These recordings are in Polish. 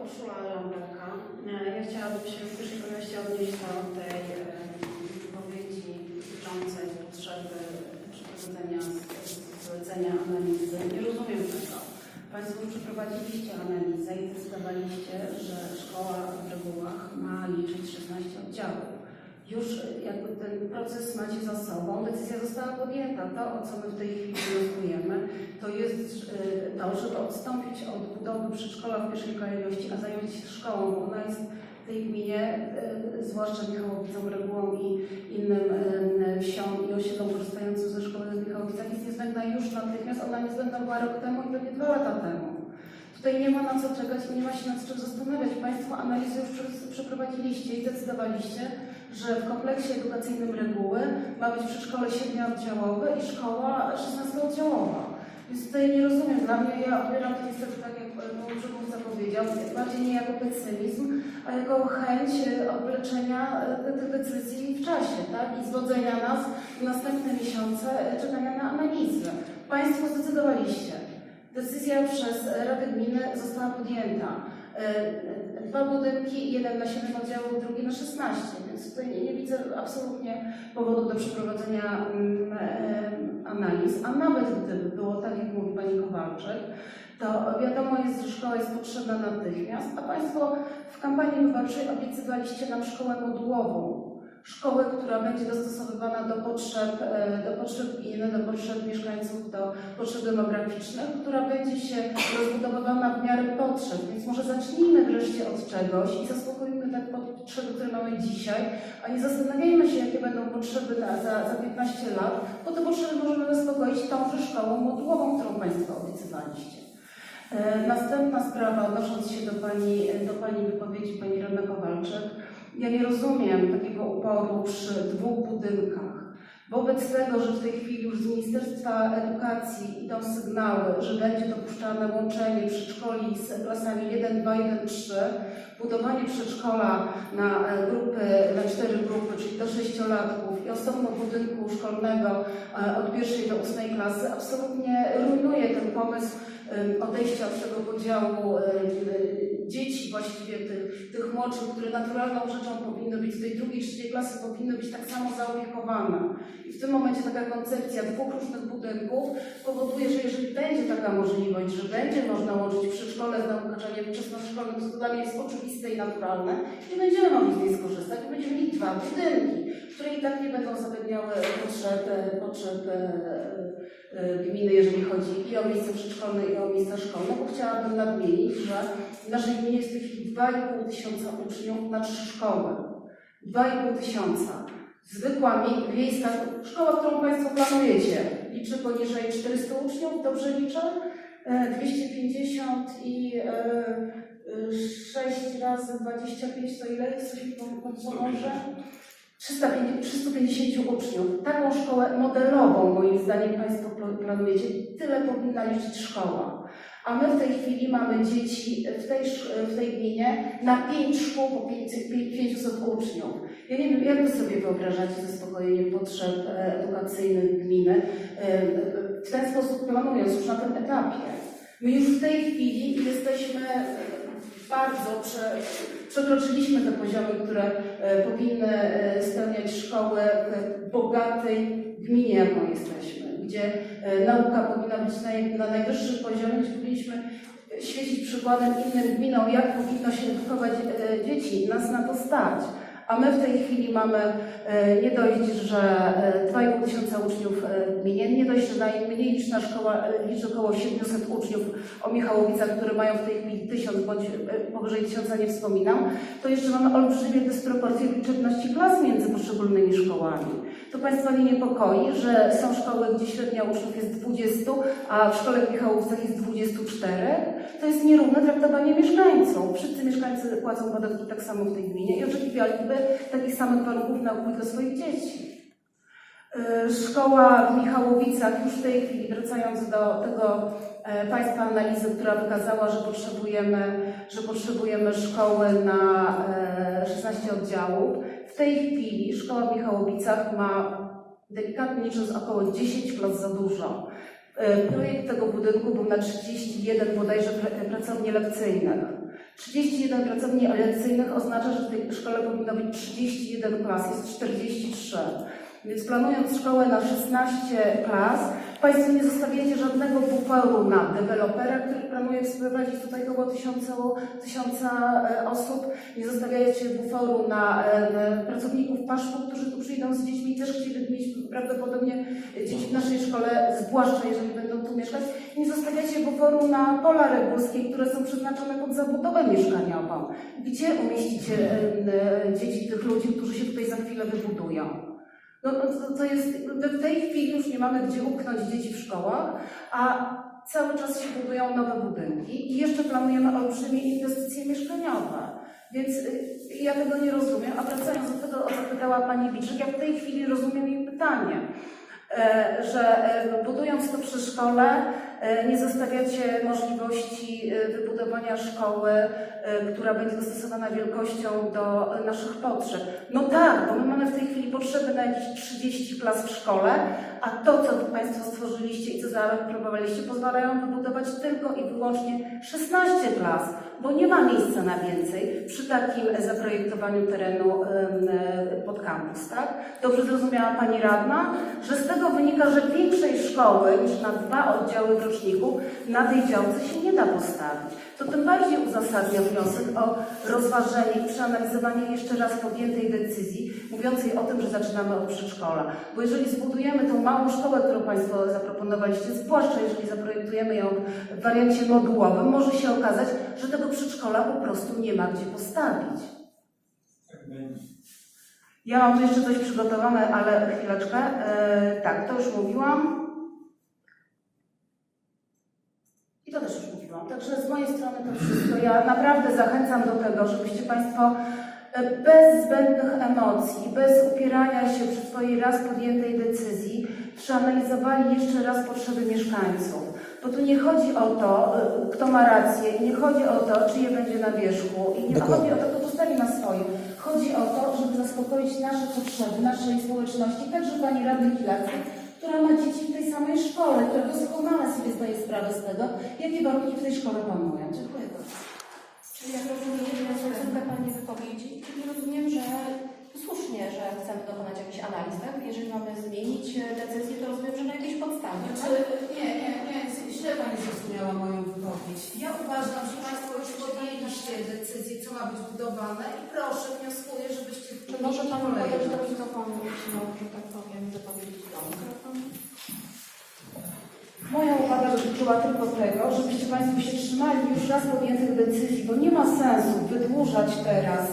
Urszula. E, Ja chciałabym się w pierwszej kolejności odnieść do tej e, wypowiedzi dotyczącej potrzeby przeprowadzenia zlecenia analizy. Nie rozumiem tego. Państwo przeprowadziliście analizę i zdecydowaliście, że szkoła w regułach ma liczyć 16 oddziałów. Już jakby ten proces macie za sobą, decyzja została podjęta. To, o co my w tej chwili wnioskujemy, to jest e, to, żeby odstąpić od budowy przedszkola w pierwszej kolejności, a zająć się szkołą, bo ona jest w tej gminie, e, zwłaszcza Michałowicą, regułą i innym e, wsiom i osiedlom korzystającym ze szkoły w Michałowicach jest niezbędna już natychmiast. Ona niezbędna była rok temu i pewnie dwa lata temu. Tutaj nie ma na co czekać i nie ma się nad czym zastanawiać. Państwo analizę już prze- przeprowadziliście i zdecydowaliście, że w kompleksie edukacyjnym reguły ma być przedszkole siedmiooddziałowe i szkoła 16-oddziałowa. Więc tutaj nie rozumiem. Dla mnie ja odbieram to niestety tak, jak mój przedmówca powiedział, bardziej nie jako pesymizm, a jako chęć e, odwleczenia e, tych decyzji w czasie, tak? I zwodzenia nas w następne miesiące e, czekania na analizę. Państwo zdecydowaliście. Decyzja przez Radę Gminy została podjęta. Dwa budynki, jeden na 7 oddziałów, drugi na 16, więc tutaj nie, nie widzę absolutnie powodu do przeprowadzenia e, analiz, a nawet gdyby było tak, jak mówi Pani Kowalczyk, to wiadomo jest, że szkoła jest potrzebna natychmiast, a Państwo w kampanii wyborczej obiecywaliście nam szkołę modułową. Szkołę, która będzie dostosowywana do potrzeb, e, do potrzeb gminy, do potrzeb mieszkańców, do potrzeb demograficznych, która będzie się rozbudowywana w miarę potrzeb. Więc może zacznijmy wreszcie od czegoś i zaspokójmy te potrzeby, które mamy dzisiaj, a nie zastanawiajmy się, jakie będą potrzeby na, za, za 15 lat, bo te potrzeby możemy zaspokoić tąże szkołą modułową, którą Państwo obiecywaliście. E, Następna sprawa, odnosząc się do Pani, do pani wypowiedzi Pani Radna Kowalczyk, ja nie rozumiem takiego uporu przy dwóch budynkach. Wobec tego, że w tej chwili już z Ministerstwa Edukacji idą sygnały, że będzie dopuszczane łączenie przedszkoli z klasami 1, 2, 1, 3, budowanie przedszkola na e, grupy, na cztery grupy, czyli do sześciolatków i osobno budynku szkolnego e, od pierwszej do ósmej klasy, absolutnie rujnuje ten pomysł odejścia od tego podziału dzieci właściwie tych, tych młodszych, które naturalną rzeczą powinny być tej drugiej, trzeciej klasy powinny być tak samo zaopiekowane. I w tym momencie taka koncepcja dwóch różnych budynków powoduje, że jeżeli będzie taka możliwość, że będzie można łączyć przedszkole z nauczaniem wczesnoszkolnym, to dla mnie jest oczywiste i naturalne, i będziemy mogli z niej skorzystać. Będziemy mieli dwa budynki, które i tak nie będą zapewniały potrzeb, potrzeb e, e, gminy, jeżeli chodzi i o miejsce przedszkolne, i o miejsca szkolne, bo chciałabym nadmienić, że w naszej gminie jest w tej chwili 2,5 tysiąca uczniów na trzy szkoły. 2,5 tysiąca. Zwykła wiejska szkoła, którą Państwo planujecie, liczy poniżej 400 uczniów, dobrze liczę? E, 250 i e, e, 6 razy 25 to ile jest? Coś mi pom- pomoże? 350, 350 uczniów. Taką szkołę modelową, moim zdaniem, Państwo pl- planujecie. Tyle powinna liczyć szkoła. A my w tej chwili mamy dzieci w tej, w tej gminie na 5 szkół po 500 500 uczniów. Ja nie wiem, jak Wy sobie wyobrażacie zaspokojenie potrzeb e, edukacyjnych gminy e, w ten sposób planując już na tym etapie. My już w tej chwili jesteśmy bardzo, prze, przekroczyliśmy te poziomy, które e, powinny e, spełniać szkoły w bogatej gminie, jaką jesteśmy, gdzie e, nauka powinna być na, na najwyższym poziomie, gdzie powinniśmy świecić przykładem innym gminom, jak powinno się edukować dzieci. Nas na to stać. A my w tej chwili mamy nie dość, że e, 2,5 tysiąca uczniów e, że najmniej liczna szkoła e, liczy około 700 uczniów o Michałowicach, które mają w tej chwili 1000 bądź e, powyżej 1000 nie wspominam, to jeszcze mamy olbrzymie dysproporcje liczebności klas między poszczególnymi szkołami. To Państwa nie niepokoi, że są szkoły, gdzie średnia uczniów jest 20, a w szkole w Michałowicach jest 24? To jest nierówne traktowanie mieszkańców. Wszyscy mieszkańcy płacą podatki tak samo w tej gminie i oczekiwaliby takich samych warunków nauki dla swoich dzieci. Yy, Szkoła w Michałowicach już w tej chwili, wracając do tego e, Państwa analizy, która wykazała, że potrzebujemy, że potrzebujemy szkoły na e, 16 oddziałów. W tej chwili szkoła w Michałowicach ma delikatnie licząc około 10 klas za dużo. E, Projekt tego budynku był na 31 bodajże pra- pracowni lekcyjnych. 31 pracowni lekcyjnych oznacza, że w tej szkole powinno być 31 klas, jest 43. Więc planując szkołę na 16 klas, Państwo nie zostawiacie żadnego buforu na dewelopera, który planuje wprowadzić tutaj około tysiąca, tysiąca e, osób. Nie zostawiacie buforu na e, pracowników paszpu, którzy tu przyjdą z dziećmi też chcieliby mieć prawdopodobnie dzieci w naszej szkole, zwłaszcza jeżeli będą tu mieszkać. Nie zostawiacie buforu na pola regulskie, które są przeznaczone pod zabudowę mieszkaniową. Gdzie umieścicie e, dzieci tych ludzi, którzy się tutaj za chwilę wybudują? No, no, to, to jest, w tej chwili już nie mamy gdzie upchnąć dzieci w szkołach, a cały czas się budują nowe budynki i jeszcze planujemy olbrzymie inwestycje mieszkaniowe. Więc y, ja tego nie rozumiem. A wracając do tego, o co pytała Pani Biczek, ja w tej chwili rozumiem jej pytanie, e, że e, budując to przedszkole, e, nie zostawiacie możliwości e, wybudowania szkoły, e, która będzie dostosowana wielkością do e, naszych potrzeb. No tak, bo my mamy w tej chwili potrzeby na jakieś 30 klas w szkole, a to, co Państwo stworzyliście i co zaproponowaliście, pozwalają wybudować tylko i wyłącznie 16 klas, bo nie ma miejsca na więcej przy takim zaprojektowaniu terenu e, pod kampus, tak? Dobrze zrozumiała Pani Radna, że z tego wynika, że większej szkoły niż na dwa oddziały w na tej działce się nie da postawić. To tym bardziej uzasadnia wniosek o rozważenie i przeanalizowanie jeszcze raz podjętej decyzji, mówiącej o tym, że zaczynamy od przedszkola. Bo jeżeli zbudujemy tą małą szkołę, którą Państwo zaproponowaliście, zwłaszcza jeżeli zaprojektujemy ją w wariancie modułowym, może się okazać, że tego przedszkola po prostu nie ma gdzie postawić. Ja mam tu jeszcze coś przygotowane, ale chwileczkę. E, tak, to już mówiłam. I to też już mówiłam. Także z mojej strony to wszystko. Ja naprawdę zachęcam do tego, żebyście Państwo e, bez zbędnych emocji, bez upierania się przy swojej raz podjętej decyzji, przeanalizowali jeszcze raz potrzeby mieszkańców. Bo tu nie chodzi o to, e, kto ma rację, i nie chodzi o to, czyje będzie na wierzchu, i nie Dokładnie. chodzi o to, kto postawi na swoim. Chodzi o to, żeby zaspokoić nasze potrzeby, naszej społeczności, także pani radnej Kilacy, która ma dzieci w tej samej szkole, która doskonale sobie zdaje sprawę z tego, jakie warunki w tej szkole panują. Dziękuję bardzo. Czyli jak rozumiem, reasumując do Pani wypowiedzi, czyli rozumiem, że słusznie, że chcemy dokonać jakichś analiz, tak? Jeżeli mamy zmienić e, decyzję, to rozumiem, że na jakiejś podstawie, tak? Znaczy, nie, nie, nie, źle Pani zrozumiała moją wypowiedź. Ja uważam, że Państwo już podjęliście decyzję, co ma być budowane i proszę, wnioskuję, żebyście może Pan kolejne. powiedzieć do mikrofonu, że tak powiem, wypowiedzieć do mikrofonu? Moja uwaga dotyczyła tylko tego, żebyście Państwo się trzymali już raz podjętych decyzji, bo nie ma sensu wydłużać teraz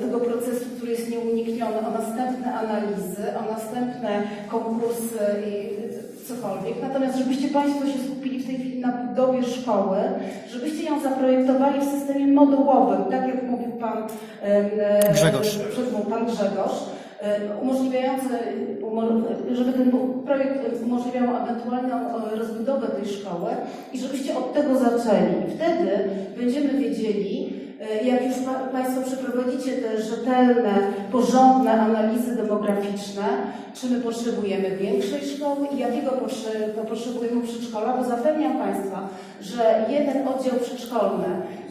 tego procesu, który jest nieunikniony, o następne analizy, o następne konkursy i cokolwiek. Natomiast żebyście Państwo się skupili w tej chwili na budowie szkoły, żebyście ją zaprojektowali w systemie modułowym, tak jak mówił Grzegorz. przed mną, Pan Grzegorz e, umożliwiający, umo- żeby ten projekt umożliwiał ewentualną e, rozbudowę tej szkoły i żebyście od tego zaczęli. Wtedy będziemy wiedzieli, e, jak już pa, Państwo przeprowadzicie te rzetelne, porządne analizy demograficzne, czy my potrzebujemy większej szkoły i jakiego potrze- potrzebujemy przedszkola, bo zapewniam Państwa, że jeden oddział przedszkolny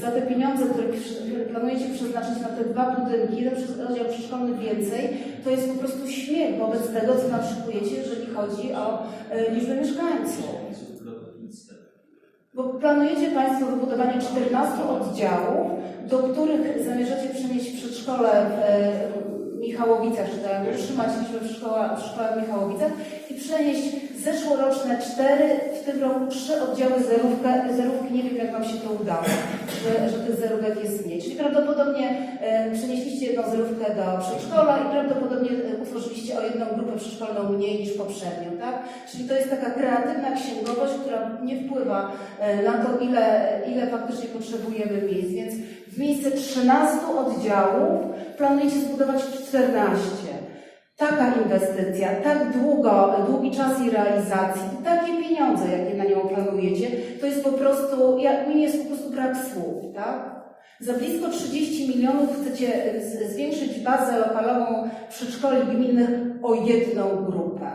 za te pieniądze, które planujecie przeznaczyć na te dwa budynki, jeden oddział przedszkolny więcej, to jest po prostu śmiech wobec tego, co nam szykujecie, jeżeli chodzi o e, liczbę mieszkańców. Bo planujecie Państwo wybudowanie 14 oddziałów, do których zamierzacie przenieść przedszkole w e, Michałowicach, czy tak, utrzymać liczbę przedszkola, przedszkola w Michałowicach i przenieść zeszłoroczne cztery, w tym roku trzy oddziały zerówkę, zerówki. Nie wiem, jak Wam się to udało, że, że tych zerówek jest mniej. Czyli prawdopodobnie e, przenieśliście jedną zerówkę do przedszkola i prawdopodobnie e, utworzyliście o jedną grupę przedszkolną mniej niż poprzednią, tak? Czyli to jest taka kreatywna księgowość, która nie wpływa e, na to, ile, ile faktycznie potrzebujemy miejsc. Więc w miejsce 13 oddziałów planujecie zbudować 14. Taka inwestycja, tak długo, długi czas jej realizacji takie pieniądze, jakie na nią planujecie, to jest po prostu, ja, mi jest po prostu brak słów, tak? Za blisko 30 milionów chcecie z- zwiększyć bazę lokalową przedszkoli gminnych o jedną grupę.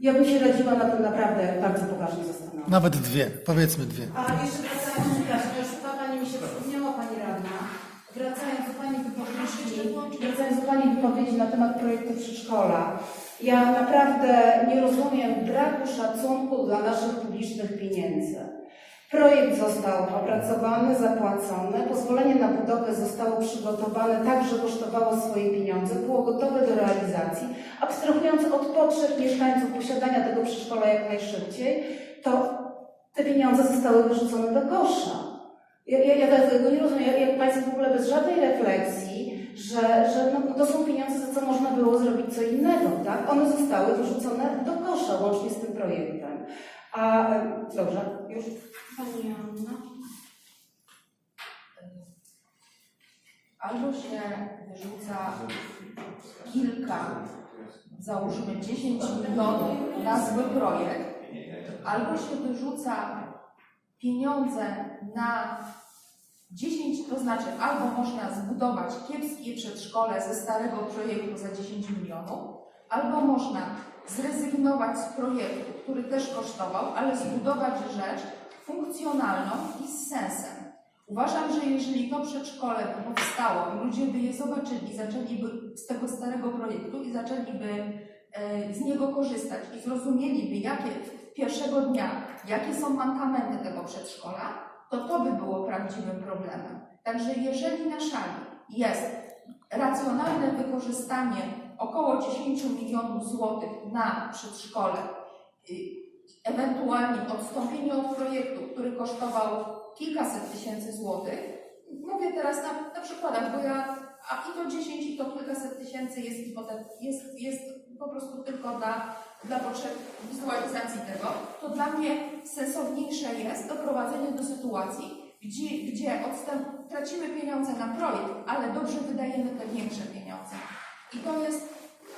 Ja bym się radziła na tym naprawdę bardzo poważnie zastanowić. Nawet dwie, powiedzmy dwie. A jeszcze wracając, już chyba Pani mi się przypomniała, Pani wypowiedzi na temat projektu przedszkola. Ja naprawdę nie rozumiem braku szacunku dla naszych publicznych pieniędzy. Projekt został opracowany, zapłacony, pozwolenie na budowę zostało przygotowane tak, że kosztowało swoje pieniądze, było gotowe do realizacji. Abstrahując od potrzeb mieszkańców posiadania tego przedszkola jak najszybciej, to te pieniądze zostały wyrzucone do kosza. Ja, ja, ja tego nie rozumiem, jak Państwo w ogóle bez żadnej refleksji, że, że no, to są pieniądze, za co można było zrobić co innego, tak? One zostały wyrzucone do kosza łącznie z tym projektem. A e, dobrze, już Pani Joanna. Albo się wyrzuca kilka, załóżmy 10 milionów na zły projekt, albo się wyrzuca pieniądze na 10, to znaczy albo można zbudować kiepskie przedszkole ze starego projektu za 10 milionów, albo można zrezygnować z projektu, który też kosztował, ale zbudować rzecz funkcjonalną i z sensem. Uważam, że jeżeli to przedszkole by powstało i ludzie by je zobaczyli, zaczęliby z tego starego projektu i zaczęliby e, z niego korzystać i zrozumieliby, jakie pierwszego dnia, jakie są mankamenty tego przedszkola, to to by było prawdziwym problemem. Także jeżeli na szali jest racjonalne wykorzystanie około 10 milionów złotych na przedszkole, y, ewentualnie odstąpienie od projektu, który kosztował kilkaset tysięcy złotych, mówię teraz na, na przykładach, bo ja, a i to 10, i to kilkaset tysięcy jest, jest, jest po prostu tylko dla, dla potrzeb wizualizacji tego, to dla mnie sensowniejsze jest doprowadzenie do sytuacji, gdzie, gdzie odstęp, tracimy pieniądze na projekt, ale dobrze wydajemy te większe pieniądze. I to jest,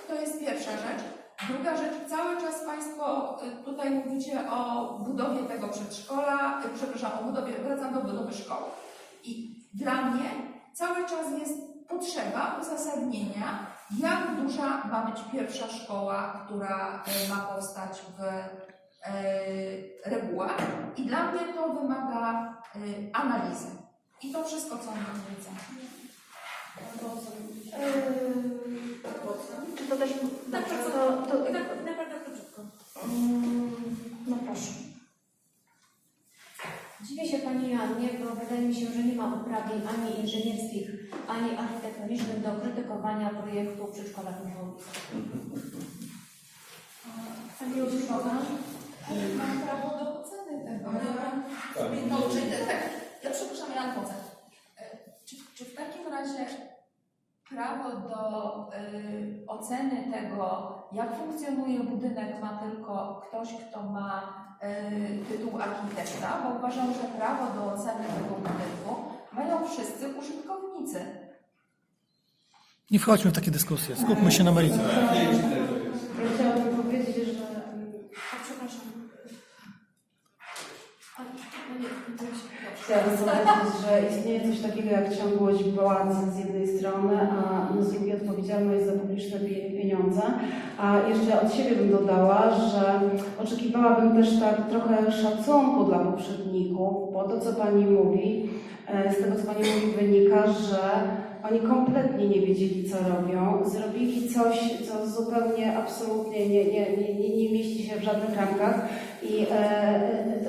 to jest pierwsza rzecz. Druga rzecz, cały czas Państwo y, tutaj mówicie o budowie tego przedszkola, y, przepraszam, o budowie, wracam do budowy szkoły. I dla mnie cały czas jest potrzeba uzasadnienia, jak duża ma być pierwsza szkoła, która y, ma powstać w y, regułach. I dla mnie to wymaga y, analizy. I to wszystko, co mam powiedzenia. Czy to też... Dobrze, to, to, Naprawdę króciutko. mm, no proszę. Dziwię się Pani Joannie, bo wydaje mi się, że ma uprawnień ani inżynierskich, ani architektonicznych do krytykowania projektu przedszkola w Michałowicach. Pani Józefowna? Mam prawo do oceny tego. Tak. No, czyli tak, ja przepraszam, ja mam ocen. E, Czy, czy w takim razie prawo do y, oceny tego, jak funkcjonuje budynek, ma tylko ktoś, kto ma y, tytuł architekta? Bo uważam, że prawo do oceny tego budynku mają wszyscy użytkownicy. Nie wchodźmy w takie dyskusje, skupmy się na meritum. Ja chciałabym powiedzieć, że mm, A przepraszam. A, no nie, to się Chciałabym powiedzieć, że istnieje coś takiego jak ciągłość władzy z jednej strony, a z drugiej odpowiedzialność za publiczne pie- pieniądze. A jeszcze od siebie bym dodała, że oczekiwałabym też tak trochę szacunku dla poprzedników, bo to, co Pani mówi, e, z tego, co Pani mówi, wynika, że oni kompletnie nie wiedzieli, co robią. Zrobili coś, co zupełnie, absolutnie nie, nie, nie, nie, nie mieści się w żadnych ramkach. I e,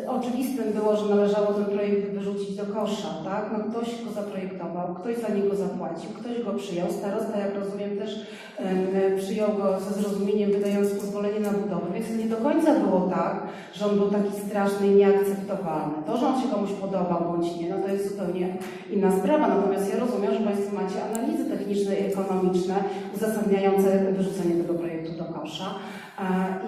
e, oczywistym było, że należało ten projekt wyrzucić do kosza, tak? No ktoś go zaprojektował, ktoś za niego zapłacił, ktoś go przyjął. Starosta, jak rozumiem, też em, przyjął go ze zrozumieniem, wydając pozwolenie na budowę. Więc nie do końca było tak, że on był taki straszny i nieakceptowalny. To, że on się komuś podobał bądź nie, no to jest zupełnie inna sprawa. Natomiast ja rozumiem, że Państwo macie analizy techniczne i ekonomiczne uzasadniające wyrzucenie tego projektu do kosza.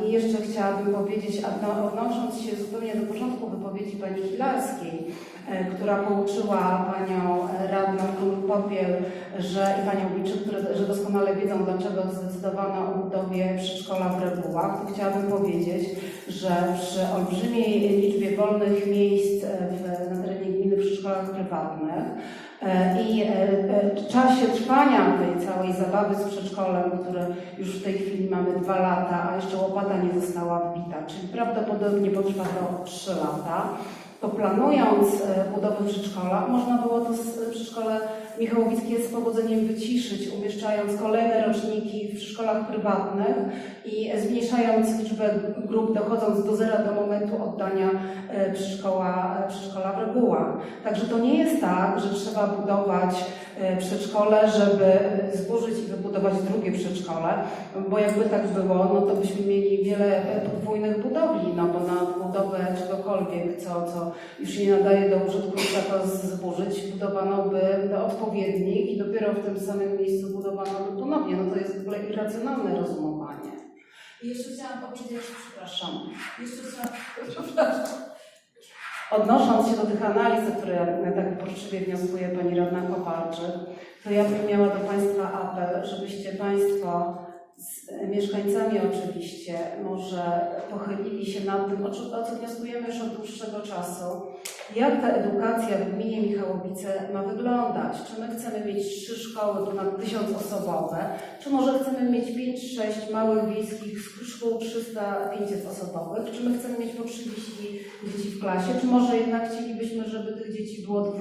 I jeszcze chciałabym powiedzieć, no, odnosząc się zupełnie do początku wypowiedzi pani Hilarskiej, e, która pouczyła panią radną Popiel, że i panią Wilczyk, które, że doskonale wiedzą, dlaczego zdecydowano o budowie przedszkola w Regułach, to chciałabym powiedzieć, że przy olbrzymiej liczbie wolnych miejsc e, w, na terenie gminy w przedszkolach prywatnych i e, e, czasie trwania tej całej zabawy z przedszkolem, które już w tej chwili mamy dwa lata, a jeszcze łopata nie została wbita, czyli prawdopodobnie potrwa to trzy lata, to planując e, budowę przedszkola, można było to przedszkole Michałowickie z powodzeniem wyciszyć, umieszczając kolejne roczniki w przedszkolach prywatnych i zmniejszając liczbę grup, dochodząc do zera do momentu oddania e, przedszkola, e, przedszkola w regułach. Także to nie jest tak, że trzeba budować przedszkole, żeby e, zburzyć i wybudować drugie przedszkole, bo jakby tak było, no to byśmy mieli wiele e, podwójnych budowli, no bo na budowę czegokolwiek, co, co już nie nadaje do użytku trzeba to zburzyć, budowano by do odpowiednich i dopiero w tym samym miejscu budowano by ponownie. No to jest w ogóle irracjonalne rozumowanie. I jeszcze chciałam powiedzieć, przepraszam, jeszcze chciałam, przepraszam. Odnosząc się do tych analiz, które tak uporczywie wnioskuje Pani Radna Kopalczyk, to ja bym miała do Państwa apel, żebyście Państwo z mieszkańcami oczywiście może pochylili się nad tym, o co wnioskujemy już od dłuższego czasu, jak ta edukacja w gminie Michałowice ma wyglądać. Czy my chcemy mieć trzy szkoły ponad tysiącosobowe, czy może chcemy mieć 5-6 małych wiejskich szkół 300-500 osobowych, czy my chcemy mieć po 30 dzieci w klasie, czy może jednak chcielibyśmy, żeby tych dzieci było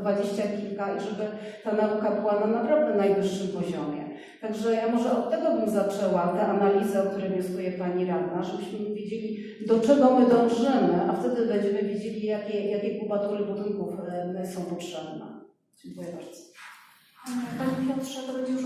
dwadzieścia kilka i żeby ta nauka była na naprawdę najwyższym poziomie. Także ja może od tego bym zaczęła tę analizę, o której wnioskuje Pani Radna, żebyśmy wiedzieli, do czego my dążymy, a wtedy będziemy wiedzieli, jakie, jakie kubatury budynków e, są potrzebne. Dziękuję bardzo. Panie Piotrze, to będzie już